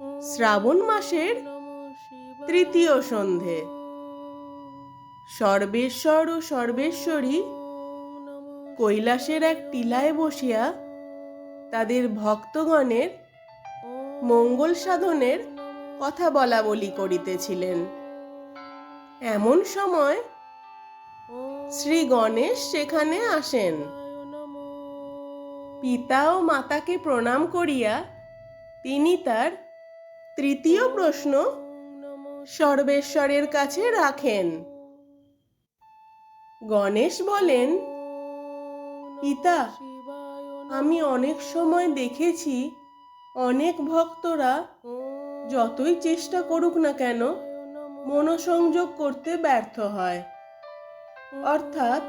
শ্রাবণ মাসের তৃতীয় সন্ধে। সর্বেশ্বর ও সর্বেশ্বরী কৈলাসের এক টিলায় বসিয়া তাদের ভক্তগণের মঙ্গল সাধনের কথা বলা বলি করিতেছিলেন। এমন সময় শ্রী গণেশ সেখানে আসেন। পিতা ও মাতাকে প্রণাম করিয়া তিনি তার তৃতীয় প্রশ্ন সর্বেশ্বরের কাছে রাখেন। গণেশ বলেন পিতা আমি অনেক সময় দেখেছি অনেক ভক্তরা যতই চেষ্টা করুক না কেন মনোসংযোগ করতে ব্যর্থ হয়। অর্থাৎ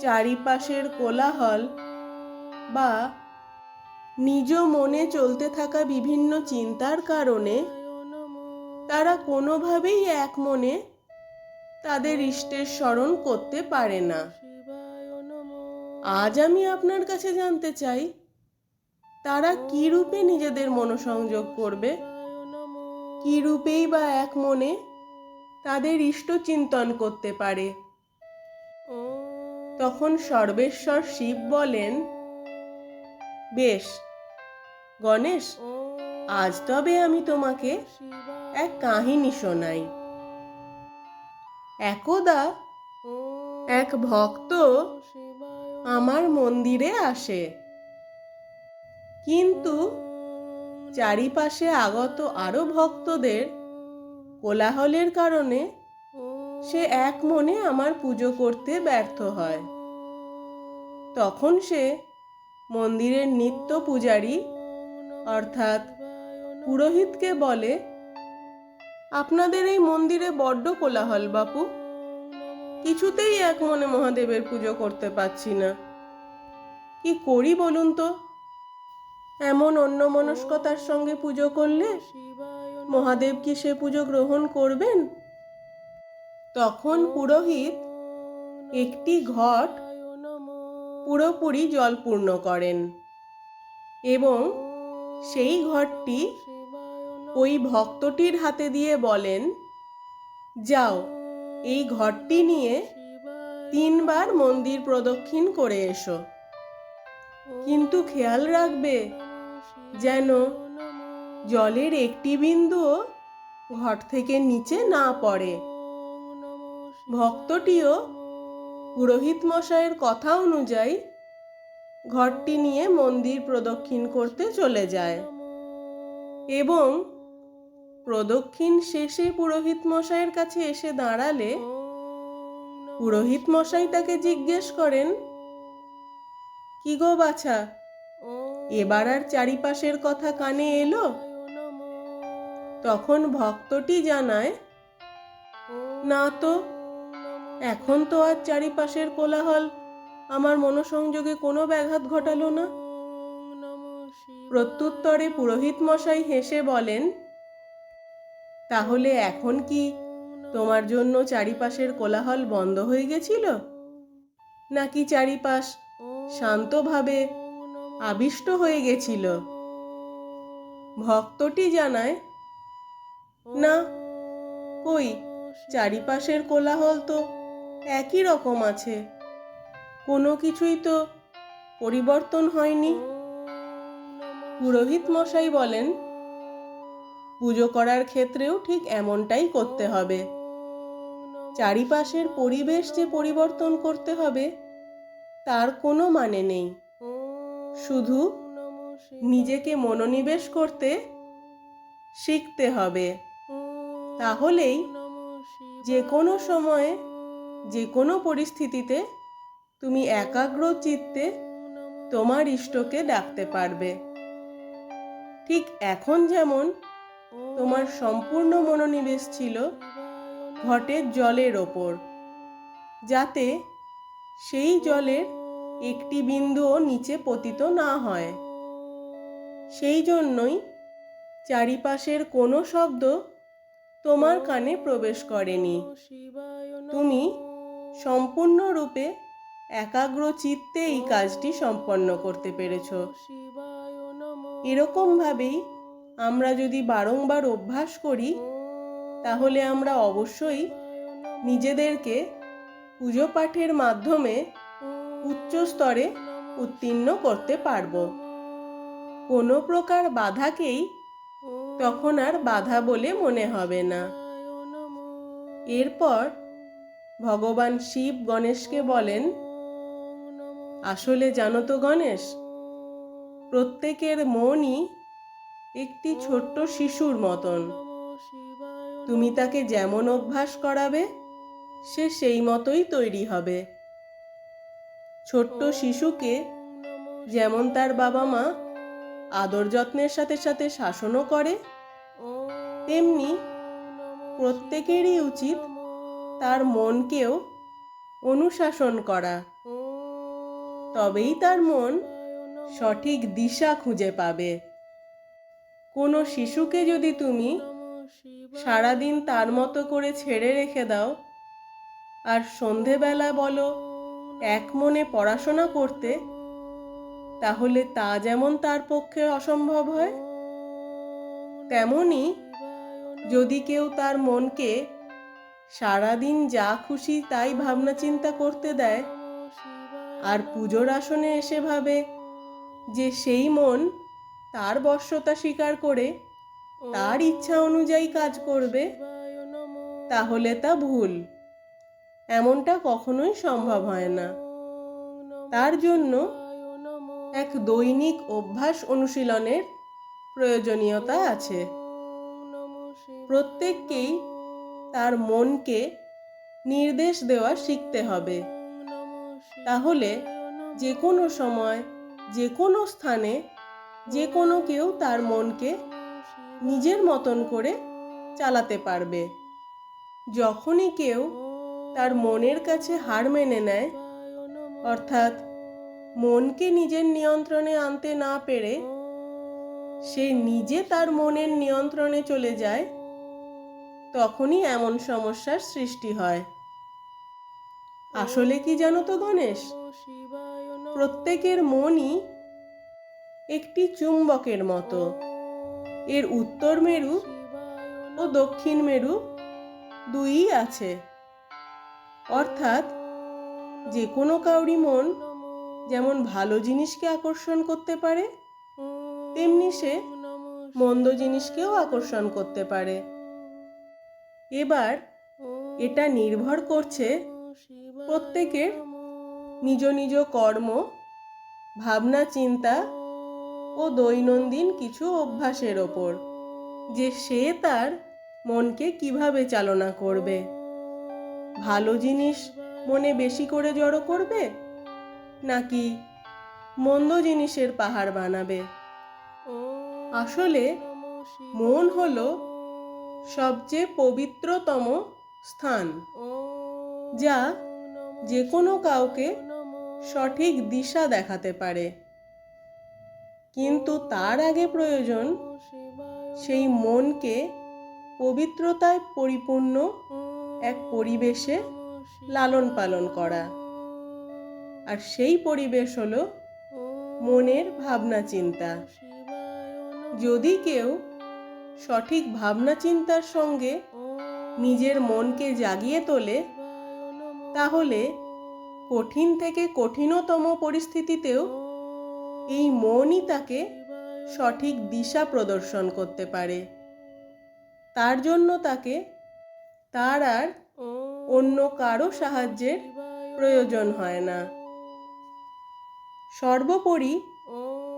চারিপাশের কোলাহল বা নিজ মনে চলতে থাকা বিভিন্ন চিন্তার কারণে তারা কোনোভাবেই এক মনে তাদের ইষ্টের স্মরণ করতে পারে না। আজ আমি আপনার কাছে জানতে চাই, তারা কি রূপে নিজেদের মনোসংযোগ করবে? কি রূপেই বা এক মনে তাদের ইষ্ট চিন্তন করতে পারে? তখন সর্বেশ্বর শিব বলেন, বেশ গণেশ, আজ তবে আমি তোমাকে এক কাহিনী শোনাই। একদা এক ভক্ত আমার মন্দিরে আসে। কিন্তু চারিপাশে আগত আরও ভক্তদের কোলাহলের কারণে সে এক মনে আমার পুজো করতে ব্যর্থ হয়। তখন সে মন্দিরের নিত্য পূজারী অর্থাৎ পুরোহিতকে বলে, আপনাদের এই মন্দিরে বড্ড কোলাহল, বাপু। কিছুতেই এক মনে মহাদেবের পুজো করতে পারছি না। কি করি বলুন তো? এমন অন্য মনস্কতার সঙ্গে পুজো করলে মহাদেব কি সে পুজো গ্রহণ করবেন? তখন পুরোহিত একটি ঘট পুরোপুরি জলপূর্ণ করেন এবং সেই ঘরটি ওই ভক্তটির হাতে দিয়ে বলেন, যাও, এই ঘরটি নিয়ে তিনবার মন্দির প্রদক্ষিণ করে এসো। কিন্তু খেয়াল রাখবে যেন জলের একটি বিন্দুও ঘট থেকে নিচে না পড়ে। ভক্তটিও পুরোহিত মশাইয়ের কথা অনুযায়ী ঘরটি নিয়ে মন্দির প্রদক্ষিণ করতে চলে যায়। এবং প্রদক্ষিণ শেষে পুরোহিত মশাইয়ের কাছে এসে দাঁড়ালে পুরোহিত মশাই তাকে জিজ্ঞেস করেন, কি গো বাছা, এবার আর চারিপাশের কথা কানে এলো? তখন ভক্তটি জানায়, না তো, এখন তো আর চারিপাশের কোলাহল আমার মনোসংযোগে কোনো ব্যাঘাত ঘটালো না। প্রত্যুত্তরে পুরোহিত মশাই হেসে বলেন, তাহলে এখন কি তোমার জন্য চারিপাশের কোলাহল বন্ধ হয়ে গেছিল? নাকি চারিপাশ শান্তভাবে আবিষ্ট হয়ে গেছিল? ভক্তটি জানায়, না, কই? চারিপাশের কোলাহল তো একই রকম আছে। কোনো কিছুই তো পরিবর্তন হয়নি। পুরোহিত মশাই বলেন, পুজো করার ক্ষেত্রেও ঠিক এমনটাই করতে হবে। চারিপাশের পরিবেশ যে পরিবর্তন করতে হবে, তার কোনো মানে নেই। শুধু নিজেকে মনোনিবেশ করতে শিখতে হবে। তাহলেই যে কোনো সময়ে, যে কোনো পরিস্থিতিতে তুমি একাগ্র চিত্তে তোমার ইষ্টকে ডাকতে পারবে। ঠিক এখন যেমন তোমার সম্পূর্ণ মনোনিবেশ ছিল ঘটের জলের ওপর, যাতে সেই জলের একটি বিন্দুও নিচে পতিত না হয়। সেই জন্যই চারিপাশের কোনো শব্দ তোমার কানে প্রবেশ করেনি। তুমি সম্পূর্ণরূপে একাগ্র চিত্তে এই কাজটি সম্পন্ন করতে পেরেছ। এরকমভাবেই আমরা যদি বারংবার অভ্যাস করি তাহলে আমরা অবশ্যই নিজেদেরকে পুজো পাঠের মাধ্যমে উচ্চ স্তরে উত্তীর্ণ করতে পারব। কোনো প্রকার বাধাকেই তখন আর বাধা বলে মনে হবে না। এরপর ভগবান শিব গণেশকে বলেন আসলে জানো তো গণেশ, প্রত্যেকের মনই একটি ছোট্ট শিশুর মতন। তুমি তাকে যেমন অভ্যাস করাবে, সে সেই মতোই তৈরি হবে। ছোট্ট শিশুকে যেমন তার বাবা মা আদর যত্নের সাথে সাথে শাসনও করে, তেমনি প্রত্যেকেরই উচিত তার মনকেও অনুশাসন করা। তবেই তার মন সঠিক দিশা খুঁজে পাবে। কোনো শিশুকে যদি তুমি সারাদিন তার মতো করে ছেড়ে রেখে দাও, আর সন্ধেবেলা বলো, এক মনে পড়াশোনা করতে, তাহলে তা যেমন তার পক্ষে অসম্ভব হয়, তেমনি যদি কেউ তার মনকে সারাদিন যা খুশি তাই ভাবনা চিন্তা করতে দেয় আর পুজোর আসনে এসে ভাবে যে সেই মন তার বশ্যতা স্বীকার করে, তার ইচ্ছা অনুযায়ী কাজ করবে, তাহলে তা ভুল। এমনটা কখনোই সম্ভব হয় না। তার জন্য এক দৈনিক অভ্যাস অনুশীলনের প্রয়োজনীয়তা আছে। প্রত্যেককেই তার মনকে নির্দেশ দেওয়া শিখতে হবে। তাহলে যে কোনো সময় যে কোনো স্থানে যে কোনো কেউ তার মনকে নিজের মতন করে চালাতে পারবে। যখনই কেউ তার মনের কাছে হার মেনে নেয়, অর্থাৎ মনকে নিজের নিয়ন্ত্রণে আনতে না পেরে সে নিজে তার মনের নিয়ন্ত্রণে চলে যায়, তখনই এমন সমস্যার সৃষ্টি হয়। আসলে কি জানো তো গণেশ? প্রত্যেকের মনই একটি চুম্বকের মতো। এর উত্তর মেরু ও দক্ষিণ মেরু দুইই আছে। অর্থাৎ যে কোনো কাউরি মন যেমন ভালো জিনিসকে আকর্ষণ করতে পারে, তেমনি সে মন্দ জিনিসকেও আকর্ষণ করতে পারে। এবার এটা নির্ভর করছে প্রত্যেকের নিজ নিজ কর্ম ভাবনা চিন্তা ও দৈনন্দিন কিছু অভ্যাসের ওপর যে সে তার মনকে কীভাবে চালনা করবে? ভালো জিনিস মনে বেশি করে জড়ো করবে? নাকি মন্দ জিনিসের পাহাড় বানাবে? আসলে মন হলো সবচেয়ে পবিত্রতম স্থান। যা যে কোনো কাউকে সঠিক দিশা দেখাতে পারে। কিন্তু তার আগে প্রয়োজন সেই মনকে পবিত্রতায় পরিপূর্ণ এক পরিবেশে লালন পালন করা। আর সেই পরিবেশ হলো মনের ভাবনা চিন্তা যদি কেউ সঠিক ভাবনা চিন্তার সঙ্গে নিজের মনকে জাগিয়ে তোলে তাহলে কঠিন থেকে কঠিনতম পরিস্থিতিতেও এই মনই তাকে সঠিক দিশা প্রদর্শন করতে পারে। তার জন্য তাকে তার আর অন্য কারও সাহায্যের প্রয়োজন হয় না। সর্বোপরি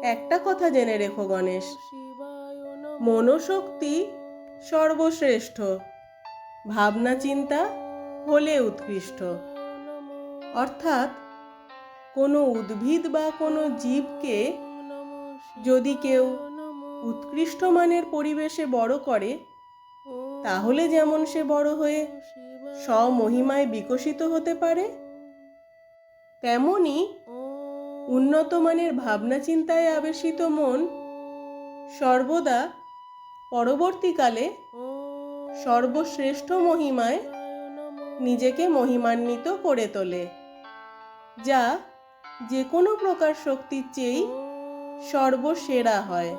একটা কথা জেনে রেখো গণেশ। মনোশক্তি সর্বশ্রেষ্ঠ ভাবনা চিন্তা হলে উৎকৃষ্ট। অর্থাৎ কোনো উদ্ভিদ বা কোনো জীবকে যদি কেউ উৎকৃষ্ট মানের পরিবেশে বড় করে, তাহলে যেমন সে বড় হয়ে স্বমহিমায় বিকশিত হতে পারে, তেমনি উন্নত মানের ভাবনা চিন্তায় আবেশিত মন সর্বদা পরবর্তীকালে সর্বশ্রেষ্ঠ মহিমায় নিজেকে মহিমান্বিত করে তোলে। যা যে কোনো প্রকার শক্তির চেয়েই সর্বসেরা হয়।